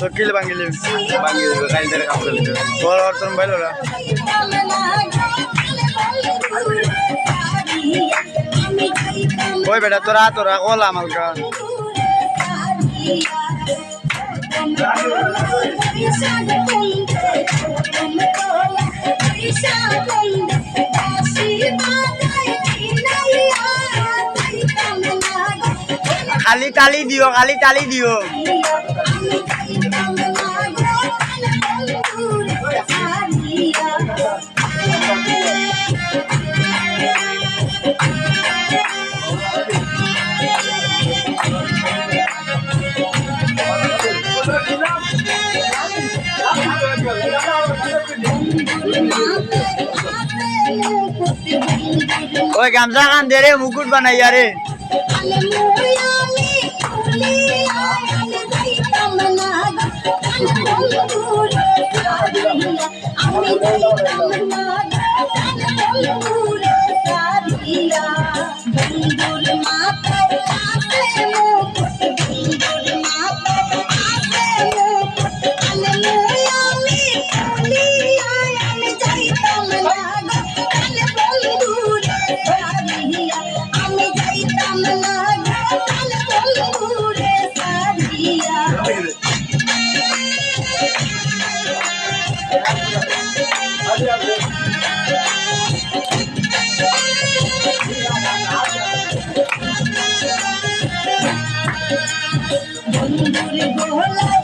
সকিল বাঙ্গিলি বাঙ্গিলি কাল ধরে কাম করলি। বড় অর্থন বাইলো না ওই বেটা তোরা তোরা ওলা আমালকা খালি তালি দিও খালি তালি দিও। ওই গামছা খান দে রে মুকুট বানাইয়া রে আমি বন্ধুরে গোলায়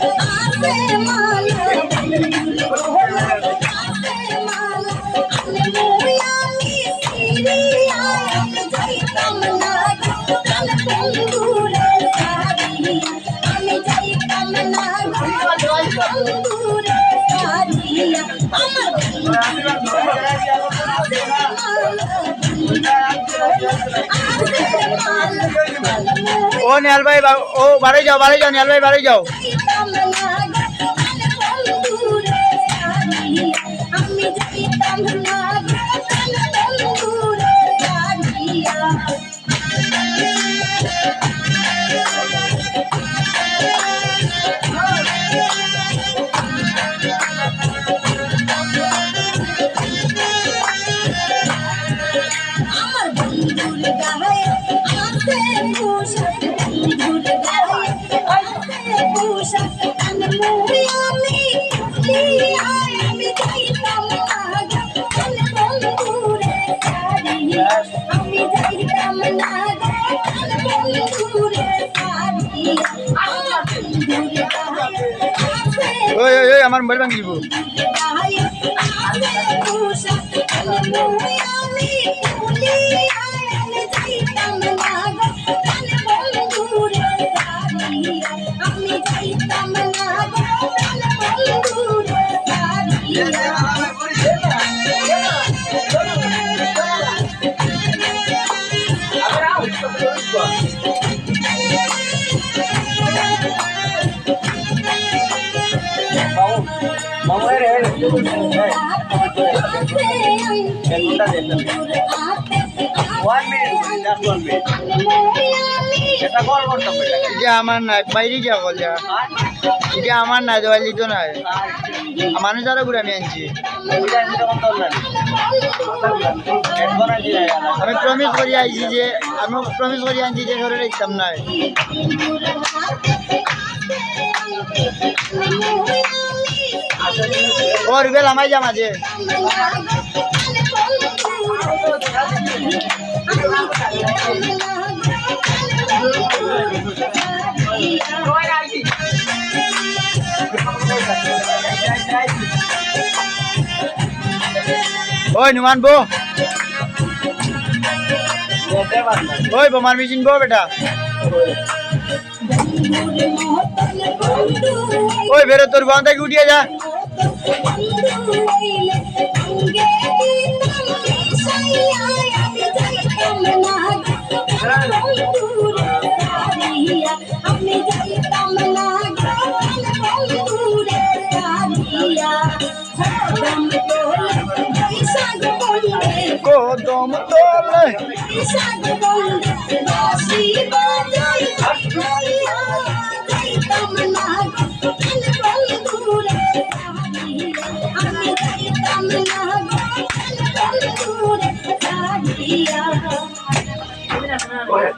ও নিয়াল ভাই ও বাড়ি যাও বাড়ি যাও নিয়াল ভাই বাড়ি যাও। আমার মোবাইল ভাঙি দিব। এটা আমার নাই, বাইরে গিয়া কল যা। এটা আমার নাই দেওয়ালি তো নাই মানুষ আরও ঘুরে আমি আনছি। আমি প্রমিস করি আইছি যে, আমি প্রমিস করি আনছি যে ঘরে রাখতাম নাই। ও রিবেল আমায় যা মাঝে ওই নুমান বো ওই বোমার মেশিন বো বেটা। ওই বেরো তোর বাঁ থেকে উঠিয়ে যা। Go, dom, dom, dom,